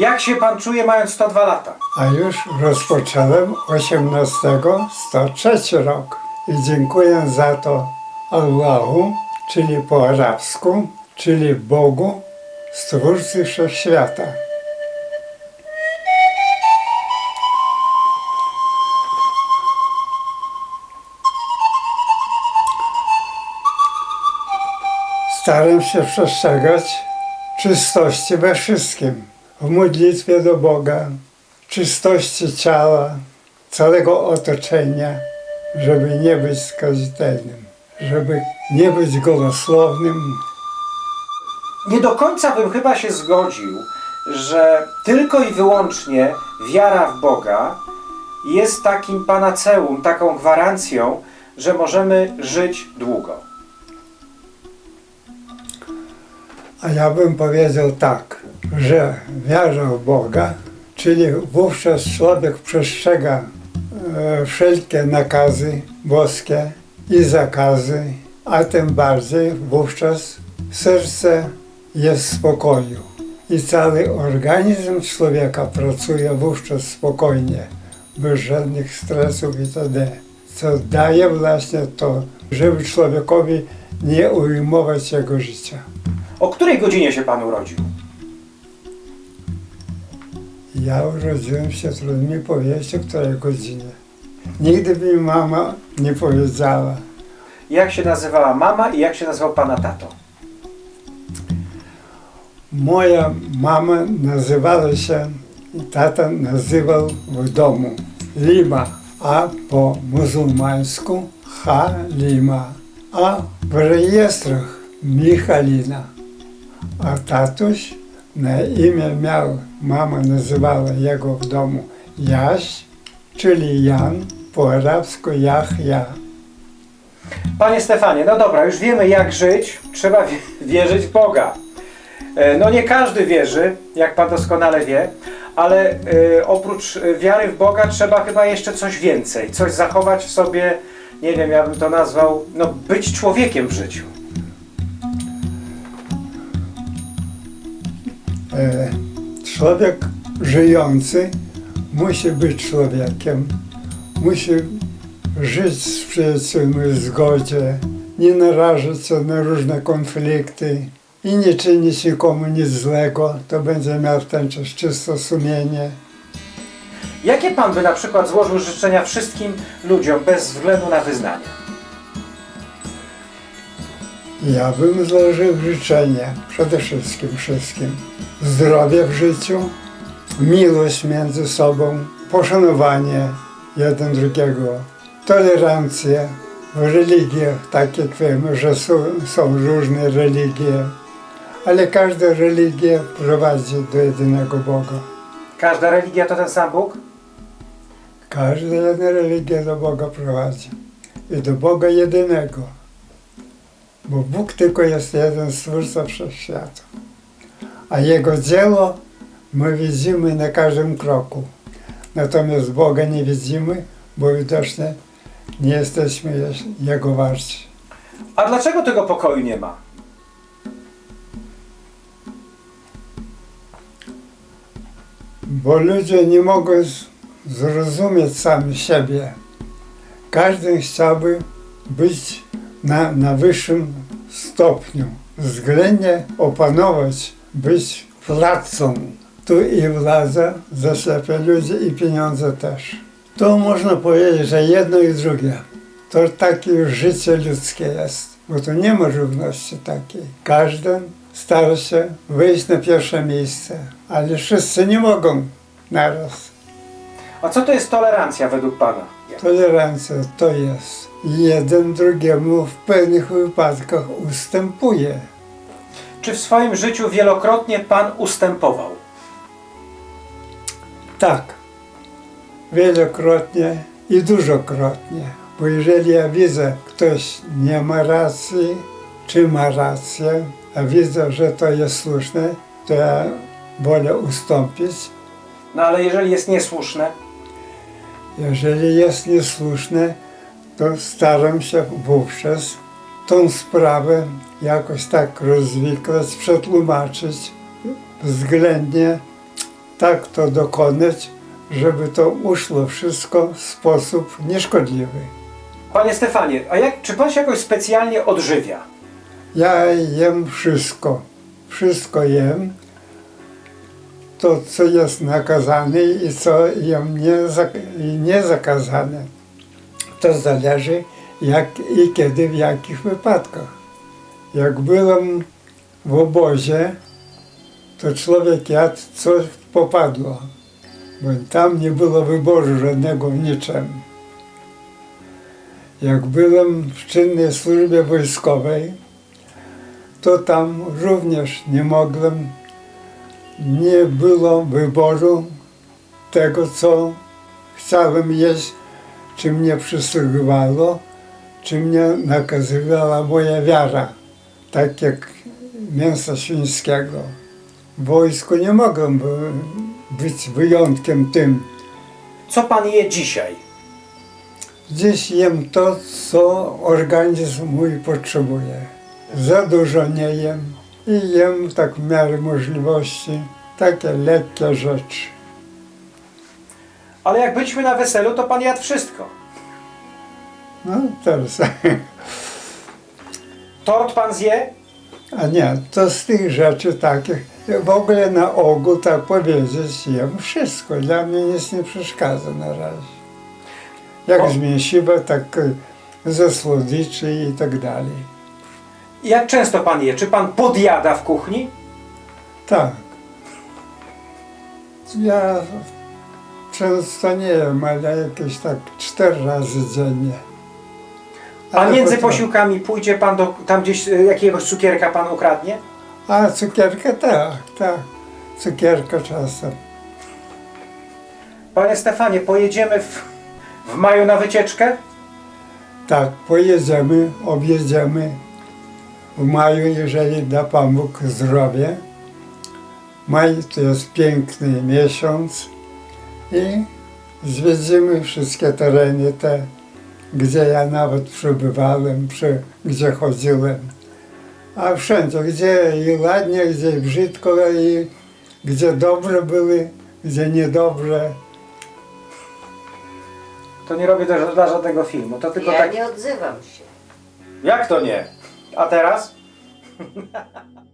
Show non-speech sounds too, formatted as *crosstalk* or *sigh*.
Jak się pan czuje mając 102 lata? A już rozpocząłem 18 103 rok. I dziękuję za to Allahu, czyli po arabsku, czyli Bogu, Stwórcy Wszechświata. Staram się przestrzegać czystości we wszystkim. W modlitwie do Boga, czystości ciała, całego otoczenia, żeby nie być skazitelnym, żeby nie być gołosłownym. Nie do końca bym chyba się zgodził, że tylko i wyłącznie wiara w Boga jest takim panaceum, taką gwarancją, że możemy żyć długo. A ja bym powiedział tak, że wiara w Boga, czyli wówczas człowiek przestrzega e, wszelkie nakazy boskie i zakazy, a tym bardziej wówczas serce jest w spokoju i cały organizm człowieka pracuje wówczas spokojnie, bez żadnych stresów itd. Co daje właśnie to, żeby człowiekowi nie ujmować jego życia. O której godzinie się pan urodził? Ja urodziłem się, trudno mi powiedzieć, o której godzinie. Nigdy mi mama nie powiedziała. Jak się nazywała mama i jak się nazywał pana tato? Moja mama nazywała się i tata nazywał w domu Lima, a po muzułmańsku Halima, a w rejestrach Michalina. A tatuś na imię miał, mama nazywała jego w domu Jaś, czyli Jan, po arabsku Jahja. Panie Stefanie, no dobra, już wiemy jak żyć, trzeba wi- wierzyć w Boga. E, No nie każdy wierzy, jak pan doskonale wie, ale e, oprócz e, wiary w Boga trzeba chyba jeszcze coś więcej, coś zachować w sobie, nie wiem, ja bym to nazwał, no być człowiekiem w życiu. E, Człowiek żyjący musi być człowiekiem, musi żyć z przyjaciółmi w zgodzie, nie narażać się na różne konflikty i nie czynić nikomu nic złego, to będzie miał ten czas czyste sumienie. Jakie pan by na przykład złożył życzenia wszystkim ludziom bez względu na wyznanie? Ja bym złożył życzenia przede wszystkim wszystkim. Zdrowie w życiu, miłość między sobą, poszanowanie jeden drugiego, tolerancję w religiach, tak jak wiemy, że są, są różne religie, ale każda religia prowadzi do jedynego Boga. Każda religia to ten sam Bóg? Każda jedna religia do Boga prowadzi. I do Boga jedynego. Bo Bóg tylko jest jeden stwórca wszechświata. A Jego dzieło my widzimy na każdym kroku. Natomiast Boga nie widzimy, bo widocznie nie jesteśmy Jego warci. A dlaczego tego pokoju nie ma? Bo ludzie nie mogą zrozumieć sami siebie. Każdy chciałby być na, na wyższym stopniu, względnie opanować, być władcą. Tu i władza zaślepia ludzi i pieniądze też. To można powiedzieć, że jedno i drugie. To takie już życie ludzkie jest, bo tu nie ma równości takiej. Każdy stara się wyjść na pierwsze miejsce, ale wszyscy nie mogą naraz. A co to jest tolerancja według pana? Tolerancja to jest jeden drugiemu w pewnych wypadkach ustępuje. Czy w swoim życiu wielokrotnie pan ustępował? Tak, wielokrotnie i dużokrotnie. Bo jeżeli ja widzę, ktoś nie ma racji, czy ma rację, a widzę, że to jest słuszne, to ja wolę ustąpić. No ale jeżeli jest niesłuszne, Jeżeli jest niesłuszne, to staram się wówczas tą sprawę jakoś tak rozwikłać, przetłumaczyć względnie tak to dokonać, żeby to uszło wszystko w sposób nieszkodliwy. Panie Stefanie, a jak, czy pan się jakoś specjalnie odżywia? Ja jem wszystko. Wszystko jem. To, co jest nakazane i co jem nie, zak- i nie zakazane. To zależy jak i kiedy, w jakich wypadkach. Jak byłem w obozie, to człowiek jadł co popadło, bo tam nie było wyboru żadnego w niczym. Jak byłem w czynnej służbie wojskowej, to tam również nie mogłem, nie było wyboru tego, co chciałem jeść, czy mnie przysługiwało, czy mnie nakazywała moja wiara, tak jak mięsa świńskiego. W wojsku nie mogłem by- być wyjątkiem tym. Co pan je dzisiaj? Dziś jem to, co organizm mój potrzebuje. Za dużo nie jem i jem tak w miarę możliwości takie lekkie rzeczy. Ale jak byliśmy na weselu, to pan jadł wszystko. No teraz, Tort pan zje? a nie, to z tych rzeczy takich, w ogóle na ogół tak powiedzieć, jem wszystko. Dla mnie nic nie przeszkadza na razie. Jak O. z mięsiwa, tak ze słodyczy i tak dalej. Jak często pan je? Czy pan podjada w kuchni? Tak. Ja często nie jem, ale jakieś tak cztery razy dziennie. A Ale między potrafię. posiłkami pójdzie pan do, tam gdzieś y, jakiegoś cukierka pan ukradnie? A cukierka tak, tak. Cukierka czasem. Panie Stefanie, pojedziemy w, w maju na wycieczkę? Tak, pojedziemy, objedziemy w maju, jeżeli da Pan Bóg zdrowie. Maj to jest piękny miesiąc i zwiedzimy wszystkie tereny te, gdzie ja nawet przebywałem, przy, gdzie chodziłem. A wszędzie, gdzie i ładnie, gdzie i brzydko, i gdzie dobre były, gdzie niedobre. To nie robię dla, dla żadnego filmu, to tylko Ja tak... nie odzywam się. Jak to nie? A teraz? *laughs*